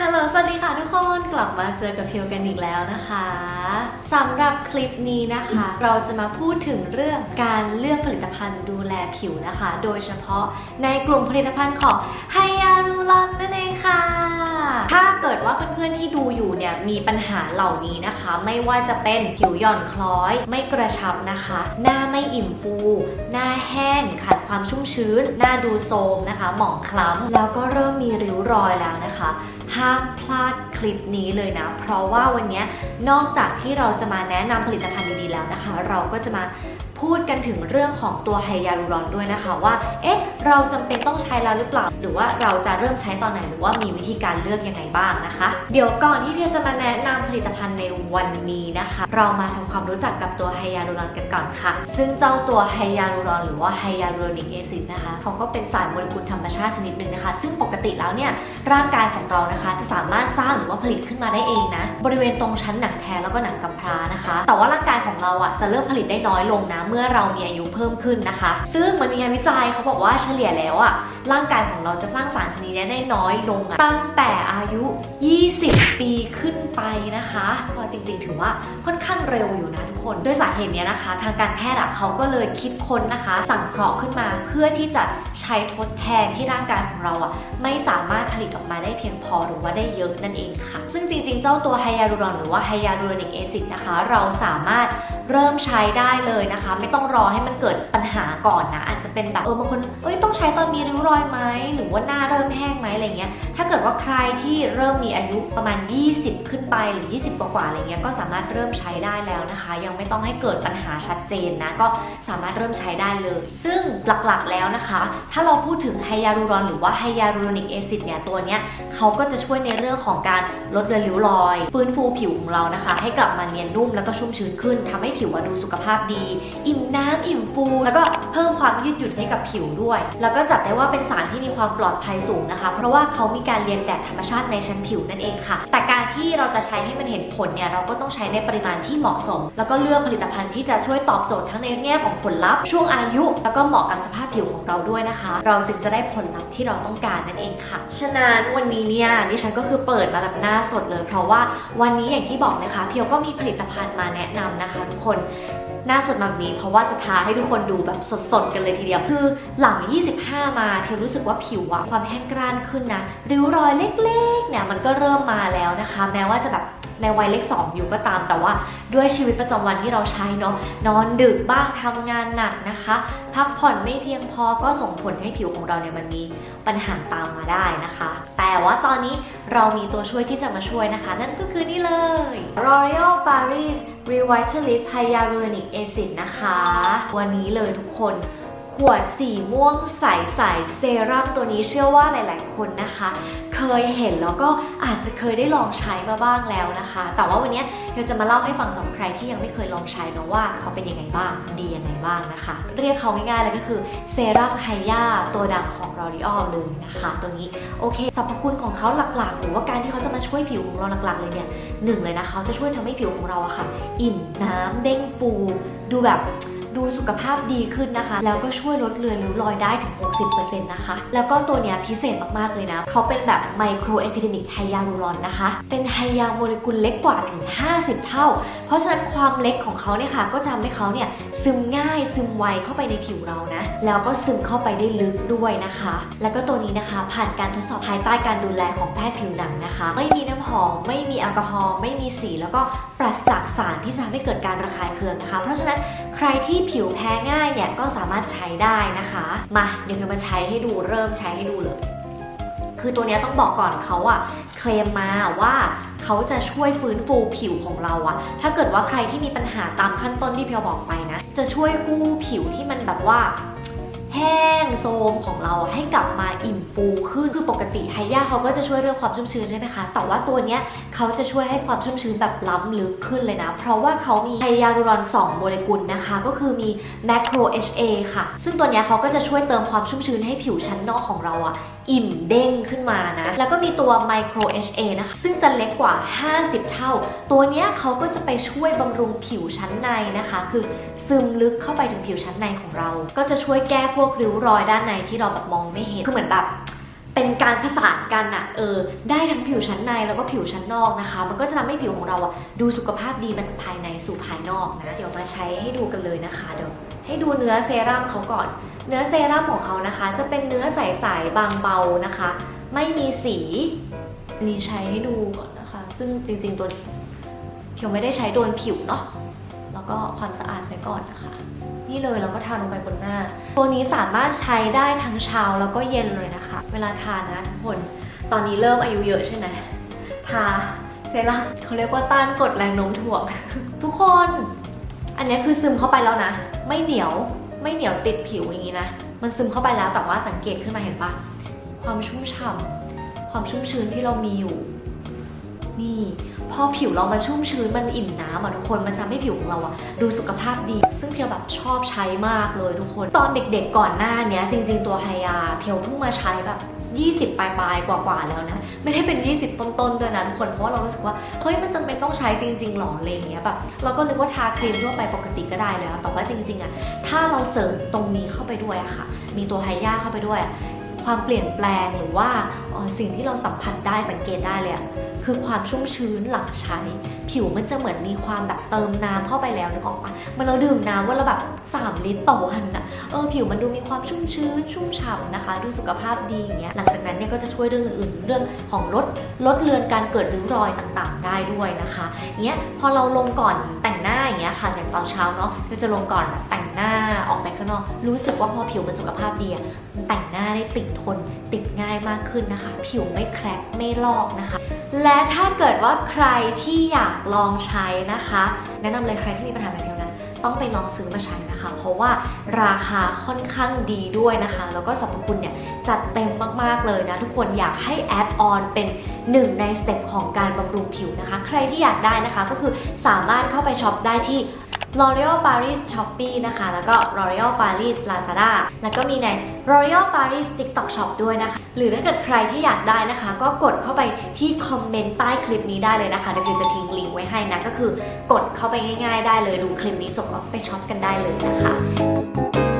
ฮัลโหล สวัสดีค่ะทุกคน กลับมาเจอกับเพียวกันอีกแล้วนะคะสำหรับคลิปนี้นะคะ เราจะมาพูดถึงเรื่องการเลือกผลิตภัณฑ์ดูแลผิวนะคะ โดยเฉพาะในกลุ่มผลิตภัณฑ์ของไฮยาลูรอนนั่นเองค่ะถ้า เพื่อนๆที่ดูอยู่เนี่ยมีปัญหาเหล่านี้นะคะ ไม่ว่าจะเป็นผิวหย่อนคล้อย ไม่กระชับนะคะ หน้าไม่อิ่มฟู หน้าแห้งขาดความชุ่มชื้น หน้าดูโทรมนะคะ หมองคล้ำแล้วก็เริ่มมีริ้วรอยแล้วนะคะห้ามพลาดคลิปนี้เลยนะ เพราะว่าวันนี้นอกจากที่เราจะมาแนะนำผลิตภัณฑ์ดีๆแล้วนะคะ เราก็จะมา พูดกันถึงเรื่องของตัวไฮยาลูรอนด้วยนะคะว่า เอ๊ะ เราจำเป็นต้องใช้แล้วหรือเปล่า หรือว่าเราจะเริ่มใช้ตอนไหน หรือว่ามีวิธีการเลือกยังไงบ้างนะคะ เดี๋ยวก่อนที่เพียวจะมาแนะนำผลิตภัณฑ์ในวันนี้นะคะ เรามาทำความรู้จักกับตัวไฮยาลูรอนกันก่อนค่ะ ซึ่งเจ้าตัวไฮยาลูรอนหรือว่าไฮยาลูรอนิกแอซิดนะคะ เขาก็เป็นสารโมเลกุลธรรมชาติชนิดหนึ่งนะคะ ซึ่งปกติแล้วเนี่ย ร่างกายของเรานะคะ จะสามารถสร้างหรือว่าผลิตขึ้นมาได้เองนะ บริเวณตรงชั้นหนังแท้แล้วก็หนังกำพร้านะคะ แต่ว่าร่างกายของเราอะจะเริ่มผลิตได้น้อยลงนะเมื่อเรามีอายุเพิ่มขึ้นนะคะ ซึ่งมันมีงานวิจัยเขาบอกว่าเฉลี่ยแล้วอะร่างกายของเราจะสร้างสารชนิดนี้ได้น้อยลงตั้งแต่อายุ 20 ปีขึ้นไปนะคะก็จริงๆ ถือว่าค่อนข้างเร็วอยู่นะทุกคน ด้วยสาเหตุเนี้ยนะคะ ทางการแพทย์อะเขาก็เลยคิดค้นนะคะ สังเคราะห์ขึ้นมาเพื่อที่จะใช้ทดแทนที่ร่างกายของเราอะไม่สามารถผลิตออกมาได้เพียงพอหรือว่าได้เยอะนั่นเองค่ะ ซึ่งจริงๆ เจ้าตัวไฮยาลูรอนหรือว่าไฮยาลูรอนิกแอซิดนะคะ เราสามารถเริ่มใช้ได้เลยนะคะไม่ต้องรอให้มันเกิดปัญหาก่อนนะ อาจจะเป็นแบบเออบางคนเอ้ยต้องใช้ตอนมีริ้วรอยไหมหรือว่าหน้าเริ่มแห้งไหมอะไรเงี้ย ถ้าเกิดว่าใครที่เริ่มมีอายุประมาณ 20 ขึ้นไปหรือ 20 กว่าๆอะไรเงี้ยก็สามารถเริ่มใช้ได้แล้วนะคะ ยังไม่ต้องให้เกิดปัญหาชัดเจนนะก็สามารถเริ่มใช้ได้เลย ซึ่งหลักๆแล้วนะคะ ถ้าเราพูดถึงไฮยาลูรอนหรือว่าไฮยาลูรอนิกแอซิดเนี่ยตัวเนี้ยเขาก็จะช่วยในเรื่องของการลดเลือนริ้วรอย ฟื้นฟูผิวของเรานะคะ ให้กลับมาเนียนนุ่มแล้วก็ชุ่มชื้นขึ้นทำให้ผิวดูสุขภาพดีอิ่มน้ำอิ่มฟู แล้วก็เพิ่มความยืดหยุ่นให้กับผิวด้วย แล้วก็จัดได้ว่าเป็นสารที่มีความปลอดภัยสูงนะคะ เพราะว่าเขามีการเรียนแบบธรรมชาติในชั้นผิวนั่นเองค่ะ แต่การที่เราจะใช้ให้มันเห็นผลเนี่ยเราก็ต้องใช้ในปริมาณที่เหมาะสม แล้วก็เลือกผลิตภัณฑ์ที่จะช่วยตอบโจทย์ทั้งในแง่ของผลลัพธ์ช่วงอายุ แล้วก็เหมาะกับสภาพผิวของเราด้วยนะคะ เราจึงจะได้ผลลัพธ์ที่เราต้องการนั่นเองค่ะ ฉะนั้นวันนี้เนี่ยดิฉันก็คือเปิดมาแบบหน้าสดเลย เพราะว่าวันนี้อย่างที่บอกนะคะ เพียวก็มีผลิตภัณฑ์มาแนะนำนะคะทุกคน หน้าสดแบบนี้ เพราะว่าจะทาให้ทุกคนดูแบบสดๆกันเลยทีเดียว คือหลัง 25 มาเพียรู้สึกว่าผิวอะความแห้งกร้านขึ้นนะริ้วรอยเล็กๆเนี่ยมันก็เริ่มมาแล้วนะคะ แม้ว่าจะแบบ ในวัยเลข2องอยู่ก็ตาม แต่ว่าด้วยชีวิตประจำวันที่เราใช้เนาะนอนดึกบ้างทำงานหนักนะคะ พักผ่อนไม่เพียงพอก็ส่งผลให้ผิวของเราเนี่ยมันมีปัญหาตามมาได้นะคะ แต่ว่าตอนนี้เรามีตัวช่วยที่จะมาช่วยนะคะ นั่นก็คือนี่เลย L'Oreal Paris Revitalift Hyaluronic Acid นะคะ วันนี้เลยทุกคน ขวดสีม่วงใสๆเซรั่มตัวนี้เชื่อว่าหลาย ๆ คนนะคะ เคยเห็นแล้วก็อาจจะเคยได้ลองใช้มาบ้างแล้วนะคะ แต่ว่าวันนี้เราจะมาเล่าให้ฟังสำหรับใครที่ยังไม่เคยลองใช้เนาะว่าเขาเป็นยังไงบ้างดียังไงบ้างนะคะ เรียกเขาง่ายๆเลยก็คือเซรั่มไฮยาตัวดังของ L'Oreal เลยนะคะ ตัวนี้โอเคสรรพคุณของเขาหลัก ๆ หรือว่าการที่เขาจะมาช่วยผิวของเราหลัก ๆ เลยเนี่ยหนึ่งเลยนะคะเขาจะช่วยทำให้ผิวของเราอะค่ะ อิ่มน้ำเด้งฟู ดูแบบ ดูสุขภาพดีขึ้นนะคะ แล้วก็ช่วยลดเลือนริ้วรอยได้ถึง 60%นะคะ แล้วก็ตัวเนี้ยพิเศษมากๆเลยนะ เขาเป็นแบบไมโครเอพิเดมิกไฮยาลูรอนนะคะ เป็นไฮยาโมเลกุลเล็กกว่าถึง 50 เท่า เพราะฉะนั้นความเล็กของเขาเนี่ยค่ะ ก็จะทำให้เขาเนี่ยซึมง่ายซึมไวเข้าไปในผิวเรานะ แล้วก็ซึมเข้าไปได้ลึกด้วยนะคะ แล้วก็ตัวนี้นะคะผ่านการทดสอบภายใต้การดูแลของแพทย์ผิวหนังนะคะ ไม่มีน้ำหอมไม่มีแอลกอฮอล์ไม่มีสี แล้วก็ปราศจากสารที่จะทำให้เกิดการระคายเคืองนะคะ เพราะฉะนั้นใครที่ผิวแพ้ง่ายเนี่ยก็สามารถใช้ได้นะคะ มาเดี๋ยวเรามาใช้ให้ดูเริ่มใช้ให้ดูเลย คือตัวนี้ต้องบอกก่อนเขาอะเคลมมาว่าเขาจะช่วยฟื้นฟูผิวของเราอะถ้าเกิดว่าใครที่มีปัญหาตามขั้นต้นที่เพียวบอกไปนะ จะช่วยกู้ผิวที่มันแบบว่า แห้งโซมของเราให้กลับมาอิ่มฟูขึ้นคือปกติไฮยาเขาก็จะช่วยเรื่องความชุ่มชื้นใช่ไหมคะ แต่ว่าตัวเนี้ยเขาจะช่วยให้ความชุ่มชื้นแบบล้ำลึกขึ้นเลยนะ เพราะว่าเขามีไฮยาลูรอน 2 โมเลกุลนะคะ ก็คือมี macro HA ค่ะ ซึ่งตัวเนี้ยเขาก็จะช่วยเติมความชุ่มชื้นให้ผิวชั้นนอกของเราอะ อิ่มเด้งขึ้นมานะ แล้วก็มีตัว micro HA นะคะ ซึ่งจะเล็กกว่า 50 เท่า ตัวเนี้ยเขาก็จะไปช่วยบำรุงผิวชั้นในนะคะ คือซึมลึกเข้าไปถึงผิวชั้นในของเรา ก็จะช่วยแก้พวกริ้วรอยด้านในที่เราแบบมองไม่เห็น คือเหมือนแบบ เป็นการผสานกันอะเออได้ทั้งผิวชั้นในแล้วก็ผิวชั้นนอกนะคะ มันก็จะทำให้ผิวของเราอะดูสุขภาพดีมาจากภายในสู่ภายนอกนะเดี๋ยวมาใช้ให้ดูกันเลยนะคะเดี๋ยวให้ดูเนื้อเซรั่มเขาก่อน เนื้อเซรั่มของเขานะคะ จะเป็นเนื้อใสๆบางเบานะคะ ไม่มีสีอันนี้ใช้ให้ดูก่อนนะคะ ซึ่งจริงๆตัวเพียวไม่ได้ใช้โดนผิวเนาะแล้วก็ความสะอาดไปก่อนนะคะ นี่เลยเราก็ทาลงไปบนหน้า ตัวนี้สามารถใช้ได้ทั้งเช้าแล้วก็เย็นเลยนะคะ เวลาทานะทุกคนตอนนี้เริ่มอายุเยอะใช่ไหมทาเซรั่มเขาเรียกว่าต้านกดแรงโน้มถ่วง ทุกคน อันนี้คือซึมเข้าไปแล้วนะ ไม่เหนียวไม่เหนียวติดผิวอย่างนี้นะ มันซึมเข้าไปแล้วแต่ว่าสังเกตขึ้นมาเห็นปะความชุ่มฉ่ำความชุ่มชื้นที่เรามีอยู่ นี่ พอผิวเรามันชุ่มชื้นมันอิ่มน้ำอะทุกคนมันทำให้ผิวของเราอะดูสุขภาพดี ซึ่งเพียวแบบชอบใช้มากเลยทุกคน ตอนเด็กๆก่อนหน้าเนี้ยจริง ๆ ตัวไฮยาเพียวเพิ่งมาใช้แบบ20 ปลายๆกว่าๆแล้วนะ ไม่ได้เป็น 20 ต้นๆด้วยนะทุกคนเพราะว่าเรารู้สึกว่าเฮ้ยมันจำเป็นต้องใช้จริงๆหรออะไรอย่างเงี้ยแบบเราก็นึกว่าทาครีมทั่วไปปกติก็ได้แล้ว แต่ว่าจริง ๆอะถ้าเราเสริมตรงนี้เข้าไปด้วยอะค่ะ มีตัวไฮยาเข้าไปด้วย ความเปลี่ยนแปลงหรือว่าสิ่งที่เราสัมผัสได้สังเกตได้เลยอะ คือความชุ่มชื้นหลังใช้ ผิวมันจะเหมือนมีความแบบเติมน้ำเข้าไปแล้วนึกออกปะมันเราดื่มน้ำว่าเราแบบ 3 ลิตรต่อวันอะเออผิวมันดูมีความชุ่มชื้น ชุ่มฉ่ำนะคะ ดูสุขภาพดีอย่างเงี้ยหลังจากนั้นเนี่ยก็จะช่วยเรื่องอื่นๆ เรื่องของลดลดเลือนการเกิดริ้วรอยต่างๆ ได้ด้วยนะคะเงี้ยพอเราลงก่อนแต่งหน้าอย่างเงี้ยค่ะอย่างตอนเช้าเนาะเราจะลงก่อนแต่งหน้าออกไปข้างนอก รู้สึกว่าพอผิวมันสุขภาพดีอะแต่งหน้าได้ติดทนติดง่ายมากขึ้นนะคะ ผิวไม่แคร็กไม่ลอกนะคะ และและถ้าเกิดว่าใครที่อยากลองใช้นะคะ แนะนำเลยใครที่มีปัญหาแบบนี้นะต้องไปลองซื้อมาใช้นะคะ เพราะว่าราคาค่อนข้างดีด้วยนะคะ แล้วก็สรรพคุณเนี่ยจัดเต็มมากๆเลยนะ ทุกคนอยากให้แอดออนเป็นหนึ่งในสเต็ปของการบำรุงผิวนะคะ ใครที่อยากได้นะคะก็คือสามารถเข้าไปช็อปได้ที่ L'Oreal Paris Shopee นะคะ แล้วก็ L'Oreal Paris Lazada แล้วก็มีใน L'Oreal Paris TikTok Shop ด้วยนะคะ หรือถ้าเกิดใครที่อยากได้นะคะ ก็กดเข้าไปที่คอมเมนต์ใต้คลิปนี้ได้เลยนะคะเดี๋ยวพิวจะทิ้งลิงก์ไว้ให้นะ ก็คือกดเข้าไปง่าย ๆ ได้เลยดูคลิปนี้จบก็ไปช็อปกันได้เลยนะคะ